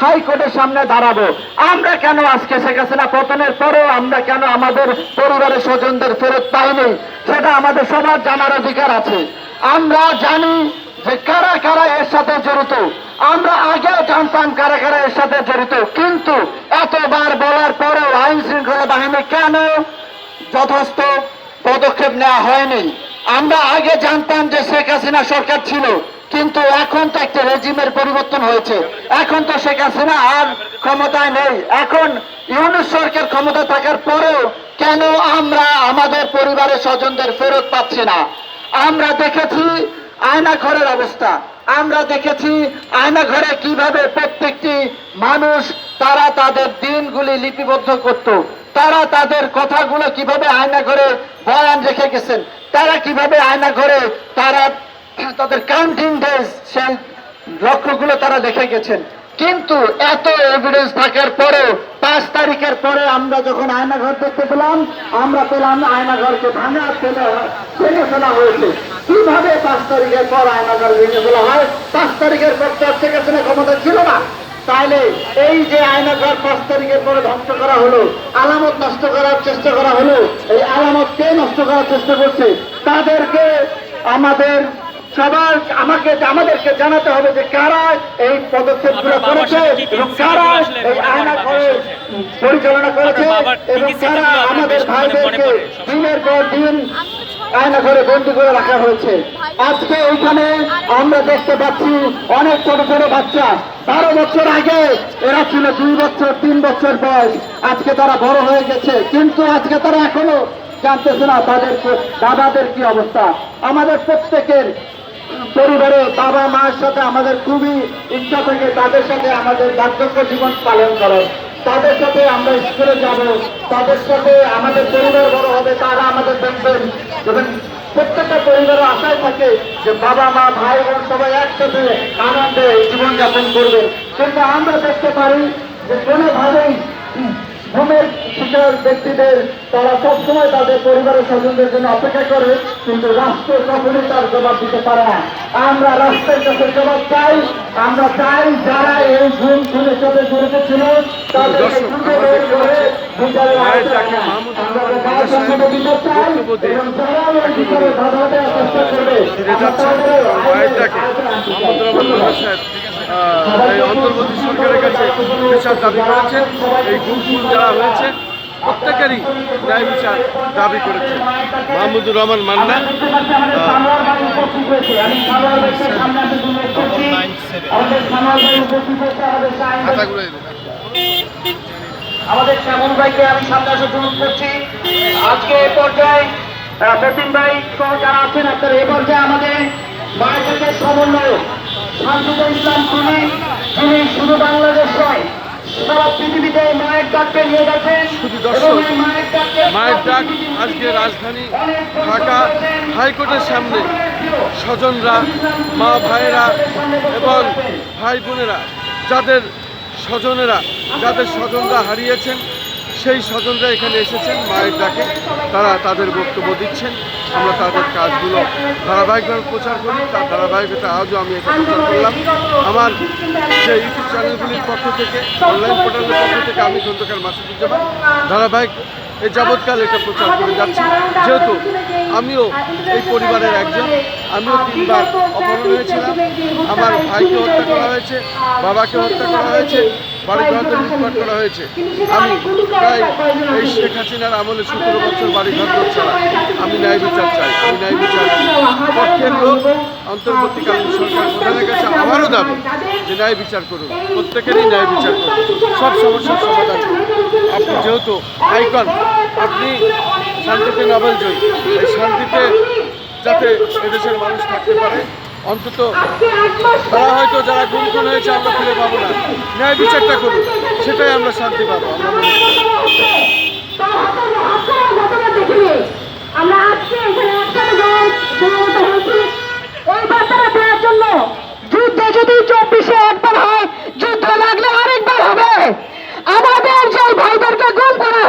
হাইকোর্টের সামনে দাঁড়াবো। আমরা কেন আজকে শেখ হাসিনা পতনের পরেও আমরা কেন আমাদের পরিবারের স্বজনদের ফেরত পাইনি? সেটা আমাদের সবার জানার অধিকার আছে। আমরা জানি যে কারা কারা এর সাথে জড়িত। আমরা আগেও জানতাম কারা কারা এর সাথে জড়িত। কিন্তু এতবার বলার পরেও আইন শৃঙ্খলা বাহিনী কেন যথেষ্ট পদক্ষেপ নেওয়া হয়নি? আমরা আগে জানতাম যে শেখ হাসিনা সরকার ছিল। কিন্তু এখন তো একটা রেজিমের পরিবর্তন হয়েছে। এখন তো শেখ হাসিনা আর ক্ষমতায় নেই। এখন ইউনুস সরকার ক্ষমতা থাকার পরেও কেন আমরা আমাদের পরিবারের স্বজনদের ফেরত পাচ্ছি না? আমরা দেখেছি আয়না ঘরের অবস্থা। আমরা দেখেছি আয়না ঘরে কীভাবে প্রত্যেকটি মানুষ তারা তাদের দিনগুলি লিপিবদ্ধ করত। তারা তাদের কথাগুলো কীভাবে আয়না ঘরে বয়ান রেখে গেছেন? তারা কীভাবে আয়না ঘরে তারা তাদের কাউন্টিং ডেজ সেই লক্ষ্যগুলো তারা দেখে গেছেন। কিন্তু এত এভিডেন্স থাকার পরেও পাঁচ তারিখের পরে আমরা যখন আয়নাঘর দেখতে পেলাম, আমরা পেলাম আয়নাঘরকে ভাঙা, ফেলে ভেঙে ফেলা হয়েছে। কীভাবে পাঁচ তারিখের পর আয়নাঘর ভেঙে ফেলা হয়? পাঁচ তারিখের পর তো শেখ হাসিনা ক্ষমতা ছিল না। তাহলে এই যে আয়নাঘর পাঁচ তারিখের পরে ধ্বংস করা হলো, আলামত নষ্ট করার চেষ্টা করা হলো, এই আলামত কে নষ্ট করার চেষ্টা করছে। তাদেরকে আমাদের সবার আমাকে আমাদেরকে জানাতে হবে যে কারা এই পদক্ষেপগুলো আপনার বাবার করেছে এবং কারা এই আয়না করে পরিচালনা করেছে এবং কারা আমাদের ভাইদেরকে দিনের পর দিন আয়না ঘরে বন্দি করে রাখা হয়েছে। আজকে এইখানে আমরা দেখতে পাচ্ছি অনেক ছোট ছোট বাচ্চা। বারো বছর আগে এরা ছিল দুই বছর তিন বছর বয়স। আজকে তারা বড় হয়ে গেছে। কিন্তু আজকে তারা এখনও জানতেছে না তাদের দাদাদের কি অবস্থা। আমাদের প্রত্যেকের পরিবারে বাবা, মার সাথে আমাদের খুবই ইচ্ছা থেকে, তাদের সাথে আমাদের বার্ধক্য জীবন পালন করার। তাদের সাথে আমরা স্কুলে যাব, তাদের সাথে আমাদের পরিবার বড় হবে, তারা আমাদের দেখবেন। এবং প্রত্যেকটা পরিবারের আশায় থাকে যে বাবা, মা, ভাই, বোন সবাই একসাথে আনন্দে জীবনযাপন করবে। কিন্তু আমরা দেখতে পারি যে কোনোভাবেই ঘুমের শিকার ব্যক্তিদের তারা সবসময় তাদের পরিবারের স্বজনদের জন্য অপেক্ষা করে কিন্তু রাষ্ট্র কখনই তার জবাব দিতে পারে না। আমরা রাষ্ট্রের কাছে জবাব চাই আমরা চাই যারা এই ঘুম খুনের সাথে জড়িত ছিল তাদেরকে বিচারের অন্তর্বর্তী বিচার দাবি করেছেন এই গুমফুল যারা হয়েছে প্রত্যেকেরই ন্যায় বিচার দাবি করেছেন মাহমুদুর রহমান মান্না আমাদের শ্যামল ভাইকে আমি সামনে অনুরোধ করছি। আজকে এই পর্যায়ে ভাই সহ যারা আছেন আপনারা এই পর্যায়ে আমাদের মার্কেটের সমন্বয়ক শান্তিতে ইসলাম যিনি শুধু বাংলাদেশ নয় সারা পৃথিবীতে মায়ের ডাককে নিয়ে গেছেন মায়ের ডাক আজকে রাজধানী ঢাকা হাইকোর্টের সামনে স্বজনরা মা ভাইয়েরা এবং ভাই বোনেরা যাদের স্বজনেরা যাদের স্বজনরা হারিয়েছেন সেই স্বজনরা এখানে এসেছেন, মায়ের ডাকে। তারা তাদের বক্তব্য দিচ্ছেন। আমরা তাদের কাজগুলো ধারাবাহিকভাবে প্রচার করি। তার ধারাবাহিকতা আজও আমি এটা প্রচার করলাম। আমার যে ইউটিউব চ্যানেলগুলির পক্ষ থেকে, অনলাইন পোর্টালের পক্ষ থেকে আমি খন্দকার মাসুদুজ্জামান ধারাবাহিক এই যাবৎকাল এটা প্রচার করে যাচ্ছি। যেহেতু আমিও এই পরিবারের একজন, আমিও তিনবার অপহরণ হয়েছিলাম। আমার ভাইকে হত্যা করা হয়েছে, বাবাকে হত্যা করা হয়েছে বাড়ি ঘরতে লুটপাট করা হয়েছে। আমি প্রায় এই শেখ হাসিনার আমলে সতেরো বছর বাড়ি ঘর ছাড়া। আমি ন্যায় বিচার চাই। আমি ন্যায় বিচার পক্ষের লোক অন্তর্বর্তীকালীন সরকার প্রধানের কাছে আমারও দাবি যে ন্যায় বিচার করুন। প্রত্যেকেরই ন্যায় বিচার করুন। সব সমস্যার সমাধান। করুন আপনি যেহেতু আইকন আপনি শান্তিতে নোবেল জয়ী এই শান্তিতে যাতে এদেশের মানুষ থাকতে পারে। অন্তত তারা হয়তো যারা গুম খুন হয়েছে আমরা ফিরে পাবো না। ন্যায় বিচারটা করুন, সেটাই আমরা শান্তি পাবো যুদ্ধ যদি চব্বিশে হয় লাগলে আমাদের যে ভাইদেরকে গুম করা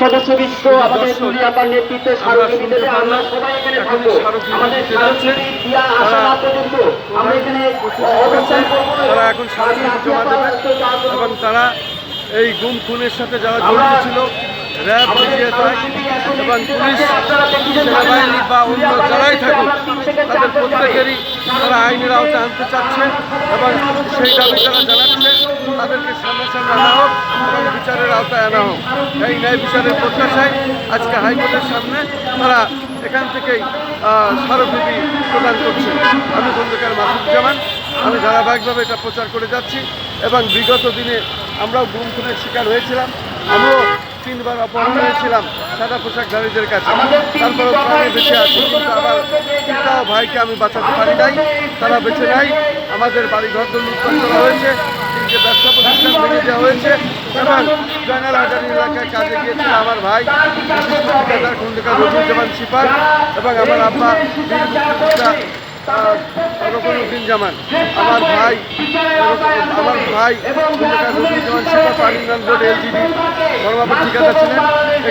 তিন আমাদের নেতৃত্বে আমরা সবাই এখানে থাকব। আমাদের। স্মারকলিপি দেওয়া আসা তারা না পর্যন্ত। আমরা এখানে অবস্থান করব। তারা এখন স্মারকলিপি জমা দেবে। এবং তারা এই গুম খুনের সাথে যারা জড়িত ছিল র্যাব এবং পুলিশ সেনাবাহিনী বা অন্য যারাই থাকুক তাদের প্রত্যেকেরই তারা আইনের আওতায় আনতে চাচ্ছে এবং সেই দাবি তারা জানাচ্ছে। তাদেরকে সামনে সামনে আনা হোক এবং বিচারের আওতায় আনা হোক। এই ন্যায় বিচারের প্রত্যাশায় আজকে হাইকোর্টের সামনে তারা এখান থেকেই স্মারকলিপি প্রদান করছে। আমি খন্দকার মাসুদুজ্জামান আমি ধারাবাহিকভাবে এটা প্রচার করে যাচ্ছি এবং বিগত দিনে আমরাও গুম খুনের শিকার হয়েছিলাম। আমিও তিনবার অপহরণ হয়েছিলাম সাদা পোশাকধারীদের কাছে। তারপরে প্রাণে বেঁচে আছি, কিন্তু আমার ভাইকে আমি বাঁচাতে পারি নাই, তারা বেঁচে নাই। আমাদের বাড়ি ঘর লুটপাট করা হয়েছে। তিনটে ব্যবসা প্রতিষ্ঠান ভেঙে দেওয়া হয়েছে। এবং জয়নাল হাজারি এলাকায় কাজে গিয়েছিল আমার ভাই ঠিকাদার খন্দকার রবিউজ্জামান সিপার এবং আমার আব্বা রকমউদ্দিন জামান আমার ভাই আমার ভাই রবিউজ্জামান সিপার পানিনান বোর্ড এলজিডি ধর্মাপুর ঠিকাদার ছিলেন।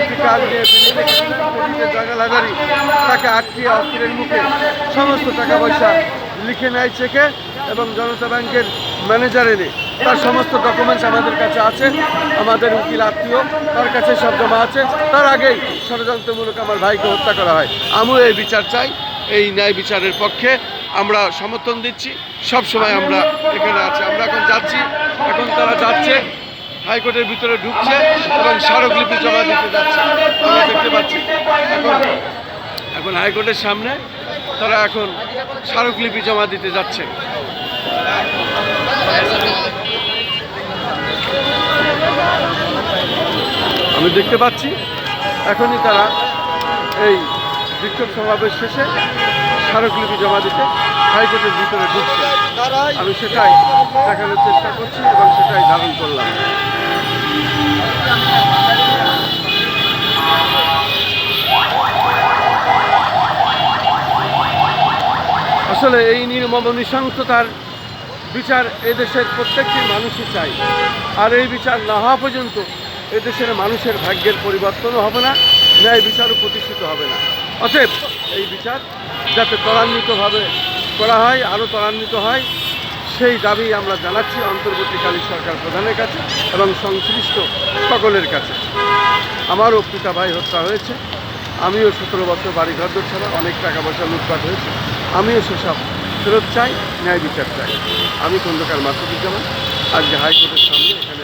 একটি কাজ নিয়ে রেখেছিলেন জয়নাল হাজারি তাকে আটকে অস্ত্রের মুখে সমস্ত টাকা পয়সা লিখে নেয় চেকে এবং জনতা ব্যাংকের ম্যানেজার এনে তার সমস্ত ডকুমেন্টস আমাদের কাছে আছে, আমাদের উকিল আত্মীয় তার কাছে সব জমা আছে। তার আগেই ষড়যন্ত্রমূলক আমার ভাইকে হত্যা করা হয়। আমিও এই বিচার চাই, এই ন্যায় বিচারের পক্ষে আমরা সমর্থন দিচ্ছি। সব সময় আমরা এখানে আছি। আমরা এখন যাচ্ছি, এখন তারা যাচ্ছে, হাইকোর্টের ভিতরে ঢুকছে এবং স্মারকলিপি জমা দিতে যাচ্ছে। আমরা দেখতে পাচ্ছি। এখন এখন হাইকোর্টের সামনে তারা এখন স্মারকলিপি জমা দিতে যাচ্ছে। আমি দেখতে পাচ্ছি, এখনই তারা এই বিক্ষোভ সমাবেশ শেষে স্মারকলিপি জমা দিতে হাইকোর্টের ভিতরে ঢুকছে। আমি সেটাই দেখানোর চেষ্টা করছি এবং সেটাই ধারণ করলাম। আসলে এই নির্মম নৃশংসতার বিচার এদেশের প্রত্যেকটি মানুষই চাই আর এই বিচার না হওয়া পর্যন্ত এদেশের মানুষের ভাগ্যের পরিবর্তনও হবে না, ন্যায় বিচারও প্রতিষ্ঠিত হবে না। অতএব এই বিচার যাতে ত্বরান্বিতভাবে করা হয়, আরও ত্বরান্বিত হয়, সেই দাবি আমরা জানাচ্ছি অন্তর্বর্তীকালীন সরকার প্রধানের কাছে এবং সংশ্লিষ্ট সকলের কাছে। আমারও পিতা ভাই হত্যা হয়েছে, আমিও সতেরো বছর বাড়ি ঘর ছাড়া অনেক টাকা পয়সা লুটপাট হয়েছে, আমিও সেসব ফেরত চাই ন্যায় বিচার চাই। আমি খন্দকার মাসুদুজ্জামান আজকে হাইকোর্টের সামনে এখানে